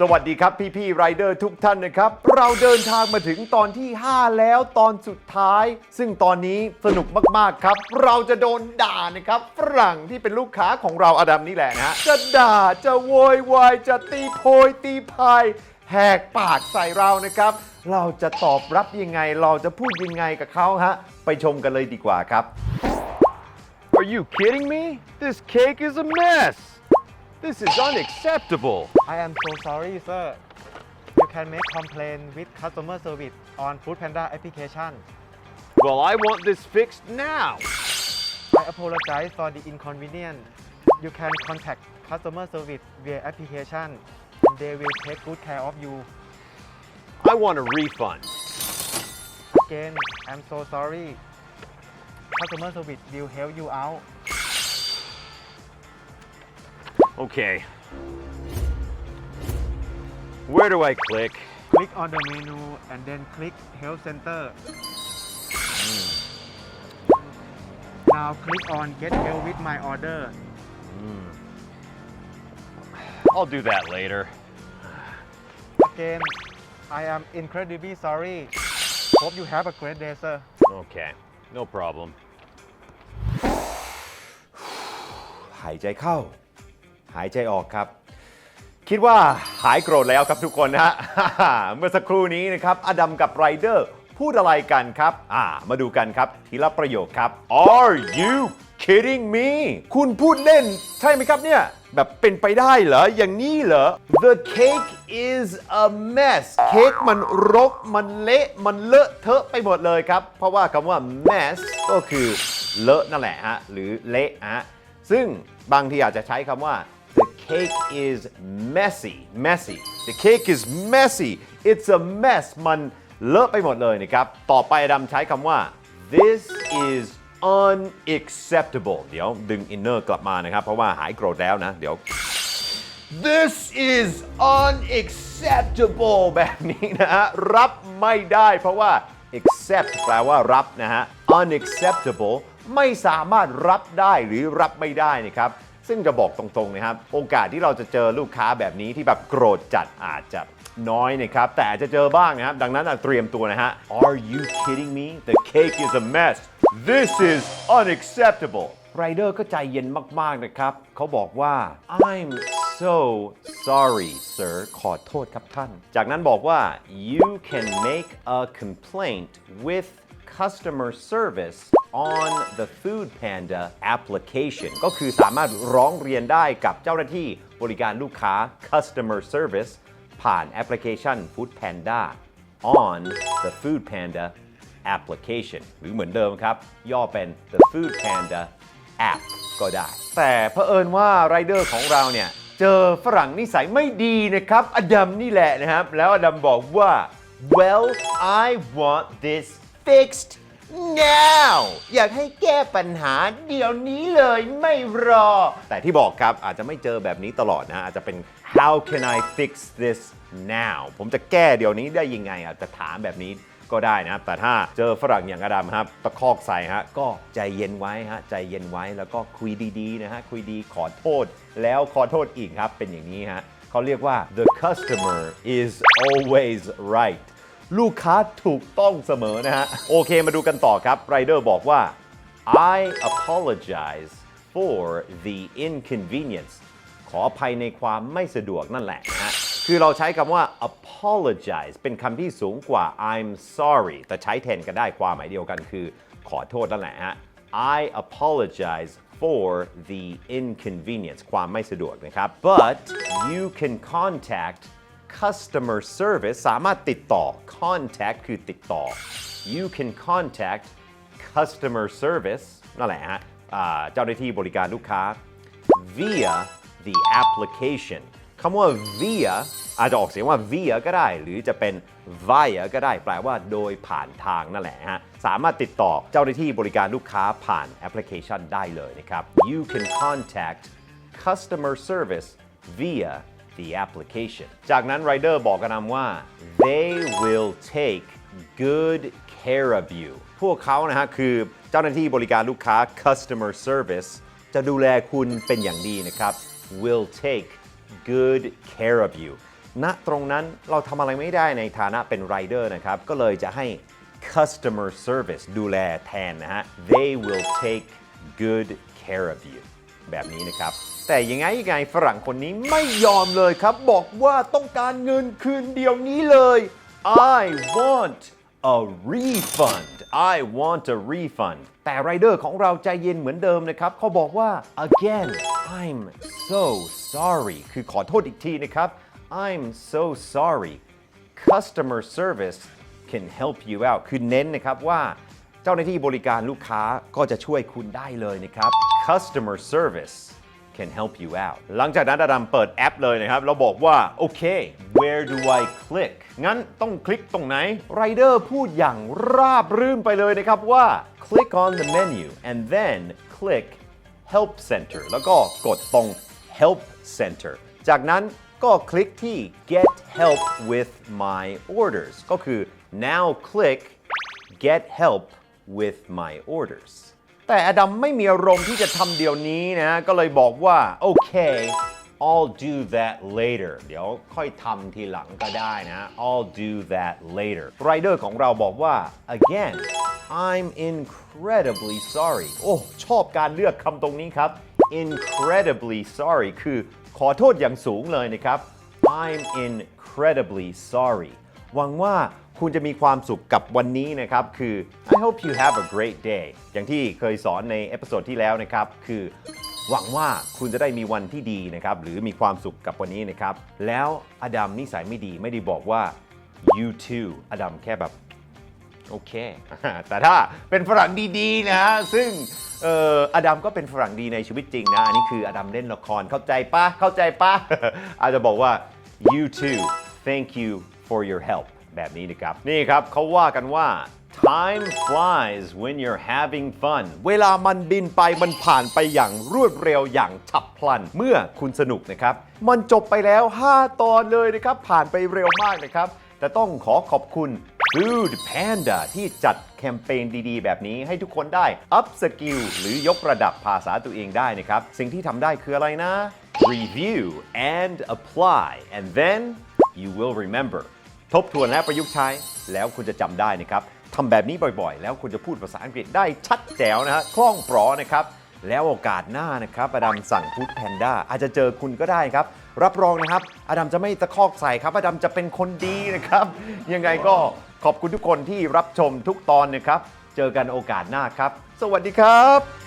สวัสดีครับพี่พี่ไรเดอร์ทุกท่านนะครับ เราเดินทางมาถึงตอนที่ 5 แล้วตอนสุดท้าย ซึ่งตอนนี้สนุกมาก ๆ ครับ เราจะโดนด่านะครับฝรั่งที่เป็นลูกค้าของเราอดัมนี่แหละนะฮะจะด่าจะโวยวายจะตีโพยตีพายแหกปากใส่เรานะครับ เราจะตอบรับยังไง เราจะพูดยังไงกับเขาฮะไปชมกันเลยดีกว่าครับ Are you kidding me? This cake is a mess. This is unacceptable. I am so sorry, sir. You can make complaint with customer service on Foodpanda application. Well, I want this fixed now. I apologize for the inconvenience. You can contact customer service via application and they will take good care of you. I want a refund. Again, I'm so sorry. Customer service will help you out. Okay. Where do I click? Click on the menu and then click Help Center. Now click on Get Help with my order. I'll do that later. Again, I am incredibly sorry. Hope you have a great day, sir. Okay, no problem. หายใจเข้า หายใจออกครับคิดว่าหายโกรธแล้วครับทุกคนนะฮะ เมื่อสักครู่นี้นะครับอดัมกับไรเดอร์พูดอะไรกันครับ อ่า มาดูกันครับ ทีละประโยคครับ Are you kidding me คุณพูดเล่น ใช่ไหมครับเนี่ย แบบเป็นไปได้เหรอ อย่างนี้เหรอ The cake is a mess เค้กมันรก มันเละ มันเลอะเทอะไปหมดเลยครับ เพราะว่าคำว่า mess ก็คือเลอะนั่นแหละฮะ หรือเละฮะ ซึ่งบางทีอาจจะใช้คำว่า cake is messy messy the cake is messy it's a mess มันเลอะไปหมดเลยนะครับ ต่อไปดำใช้คำว่า this is unacceptable เดี๋ยวดึง inner กลับมานะครับ เพราะว่าหายโกรธแล้วนะ เดี๋ยว This is unacceptable แบบนี้นะฮะ รับไม่ได้เพราะว่า accept แปลว่ารับนะฮะ unacceptable ไม่สามารถรับได้หรือรับไม่ได้นะครับ ซึ่งจะบอกตรงๆนะครับ โอกาสที่เราจะเจอลูกค้าแบบนี้ที่แบบโกรธจัดอาจจะน้อยนะครับ แต่อาจจะเจอบ้างนะครับ ดังนั้นอะเตรียมตัวนะฮะ Are you kidding me The cake is a mess This is unacceptable ไรเดอร์ก็ใจเย็นมาก ๆ นะครับ เขาบอกว่า I'm so sorry sir ขอโทษครับท่าน จากนั้นบอกว่า you can make a complaint with customer service on the Food Panda application ก็คือสามารถร้องเรียนได้กับเจ้าหน้าที่บริการลูกค้า customer service ผ่านแอปพลิเคชัน Food Panda on the Food Panda application หรือเหมือนเดิมครับ ย่อเป็น the Food Panda app ก็ได้ แต่เผอิญว่าไรเดอร์ของเราเนี่ยเจอฝรั่งนิสัยไม่ดีนะครับ อดัมนี่แหละนะครับ แล้วอดัมบอกว่า well I want this fixed now อยากให้แก้ปัญหาเดี๋ยวนี้เลยไม่รอ แต่ที่บอกครับอาจจะไม่เจอแบบนี้ตลอดนะ อาจจะเป็น how can I fix this now ผมจะแก้เดี๋ยวนี้ได้ยังไงอาจจะถามแบบนี้ก็ได้นะครับ แต่ถ้าเจอฝรั่งอย่างอดัมครับตะคอกใส่ฮะก็ใจเย็นไว้ฮะใจเย็นไว้แล้วก็คุยดีๆนะฮะคุยดีขอโทษ แล้วขอโทษอีกครับเป็นอย่างนี้ฮะเขาเรียกว่า the customer is always right ลูกค้าถูกต้องเสมอนะฮะ โอเคมาดูกันต่อครับไรเดอร์บอกว่า I apologize for the inconvenience ขออภัยในความไม่สะดวกนั่นแหละนะ คือเราใช้คำว่า apologize เป็นคำที่สูงกว่า I'm sorry แต่ใช้แทนกันได้ความหมายเดียวกันคือขอโทษนั่นแหละฮะ I apologize for the inconvenience ความไม่สะดวกนะครับ but you can contact customer service สามารถติดต่อ contact คือติดต่อ you can contact customer service นั่นแหละฮะเจ้าหน้าที่บริการลูกค้า via the application คำว่า via อาจจะออกเสียงว่า via ก็ได้ หรือจะเป็น via ก็ได้ แปลว่าโดยผ่านทางนั่นแหละฮะ สามารถติดต่อเจ้าหน้าที่บริการลูกค้าผ่านแอปพลิเคชันได้เลยนะครับ you can contact customer service via the application จากนั้นไรเดอร์บอกกับนำว่า they will take good care of you พวกเขานะฮะคือเจ้าหน้าที่บริการลูกค้า customer service จะดูแลคุณเป็นอย่างดีนะครับ will take good care of you ณตรงนั้นเราทำอะไรไม่ได้ในฐานะเป็นไรเดอร์นะครับ ก็เลยจะให้ customer service ดูแลแทนนะฮะ they will take good care of you แบบนี้นะครับ แต่ยังไงยังไงฝรั่งคนนี้ไม่ยอมเลยครับ บอกว่าต้องการเงินคืนเดียวนี้เลย I want a refund I want a refund แต่ไรเดอร์ของเราใจเย็นเหมือนเดิมนะครับเขาบอกว่า again I'm so sorry คือขอโทษอีกทีนะครับ I'm so sorry customer service can help you out คือเน้นนะครับว่าเจ้าหน้าที่บริการลูกค้าก็จะช่วยคุณได้เลยนะครับ customer service can help you out หลังจากนั้นอดัมเปิดแอปเลยนะครับ เราบอกว่า โอเค where do I click งั้นต้องคลิกตรงไหนไรเดอร์พูดอย่างราบรื่นไปเลยนะครับว่า click on the menu and then click help center แล้วก็กดตรง help center จากนั้นก็คลิกที่ get help with my orders ก็คือ now click get help with my orders แต่อดัมไม่มีอารมณ์ที่จะทำเดี๋ยวนี้นะ ก็เลยบอกว่า โอเค I'll do that later เดี๋ยวค่อยทำทีหลังก็ได้นะ I'll do that later ไรเดอร์ของเราบอกว่า again I'm incredibly sorry โอ้ ชอบการเลือกคำตรงนี้ครับ incredibly sorry คือขอโทษอย่างสูงเลยนะครับ I'm incredibly sorry หวังว่าคุณจะมีความสุขกับวันนี้นะครับ คือ I hope you have a great day อย่างที่เคยสอนในเอพิโซดที่แล้วนะครับ คือ หวังว่าคุณจะได้มีวันที่ดีนะครับ หรือมีความสุขกับวันนี้นะครับ แล้วอดัมนิสัยไม่ดีไม่ได้บอกว่า you too อดัมแค่แบบ โอเค แต่ถ้าเป็นฝรั่งดีๆ นะฮะซึ่งเอ่ออดัมก็เป็นฝรั่งดีในชีวิตจริงนะ อันนี้คืออดัมเล่นละครเข้าใจปะเข้าใจปะอาจจะบอกว่า you too thank you for your help แบบนี้นะครับ นี่ครับเขาว่ากันว่า time flies when you're having fun เวลามันบินไปมันผ่านไปอย่างรวดเร็วอย่างฉับพลัน เมื่อคุณสนุกนะครับ มันจบไปแล้ว 5 ตอนเลยนะครับ ผ่านไปเร็วมากนะครับ แต่ต้องขอขอบคุณ Food Panda ที่จัดแคมเปญดีๆ แบบนี้ให้ทุกคนได้ up skill หรือยกระดับภาษาตัวเองได้นะครับ สิ่งที่ทำได้คืออะไรนะ review and apply and then you will remember ทบทวนและประยุกต์ใช้ แล้วคุณจะจำได้นะครับทำแบบนี้บ่อยๆ แล้วคุณจะพูดภาษาอังกฤษได้ชัดแจ๋วนะฮะคล่องปลอนะครับ แล้วโอกาสหน้านะครับอดัมสั่งฟู้ดแพนด้าอาจจะเจอคุณก็ได้ครับ รับรองนะครับอดัมจะไม่ตะคอกใส่ครับอดัมจะเป็นคนดีนะครับ ยังไงก็ขอบคุณทุกคนที่รับชมทุกตอนนะครับ เจอกันโอกาสหน้าครับ สวัสดีครับ